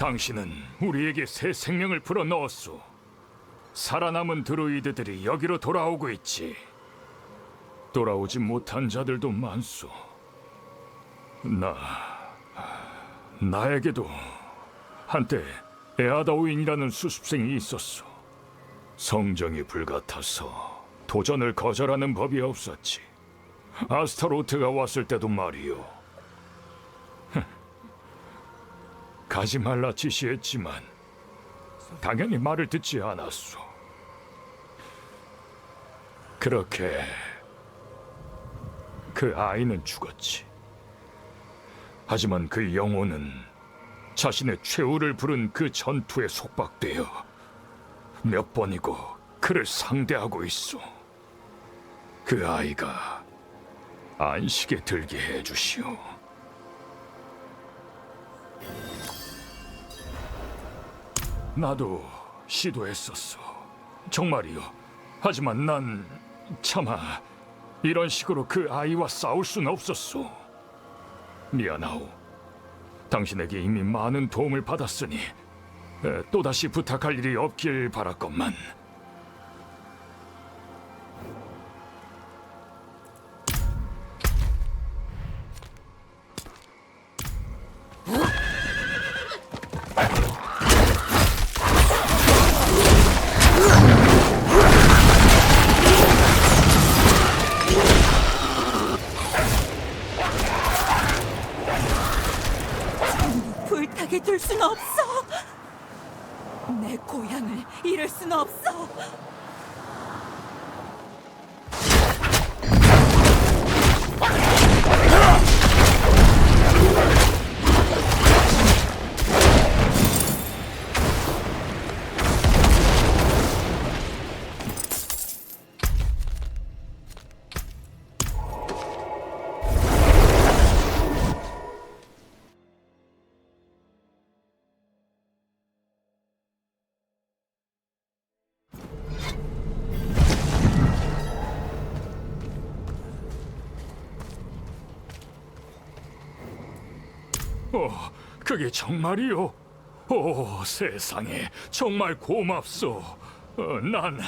당신은 우리에게 새 생명을 불어 넣었소. 살아남은 드루이드들이 여기로 돌아오고 있지. 돌아오지 못한 자들도 많소. 나 나에게도 한때 에아다우인이라는 수습생이 있었소. 성정이 불같아서 도전을 거절하는 법이 없었지. 아스타로트가 왔을 때도 말이요. 가지 말라 지시했지만 당연히 말을 듣지 않았소. 그렇게 그 아이는 죽었지. 하지만 그 영혼은 자신의 최후를 부른 그 전투에 속박되어 몇 번이고 그를 상대하고 있어. 그 아이가 안식에 들게 해주시오. 나도 시도했었어. 정말이요. 하지만 난 차마 이런 식으로 그 아이와 싸울 순 없었소. 미안하오. 당신에게 이미 많은 도움을 받았으니 에, 또다시 부탁할 일이 없길 바랄 것만. 순 없어. 내 고향을 잃을 순 없어. 어, 그게 정말이요? 오, 세상에 정말 고맙소. 어, 난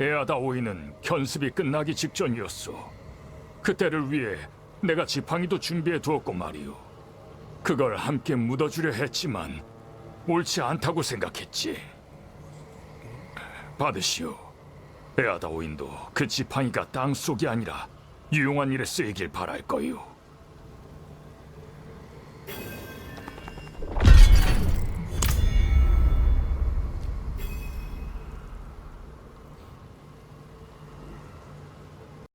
에아다오이는 견습이 끝나기 직전이었소. 그때를 위해 내가 지팡이도 준비해 두었고 말이오. 그걸 함께 묻어주려 했지만 옳지 않다고 생각했지. 받으시오. 에아다오인도 그 지팡이가 땅 속이 아니라 유용한 일에 쓰이길 바랄 거요.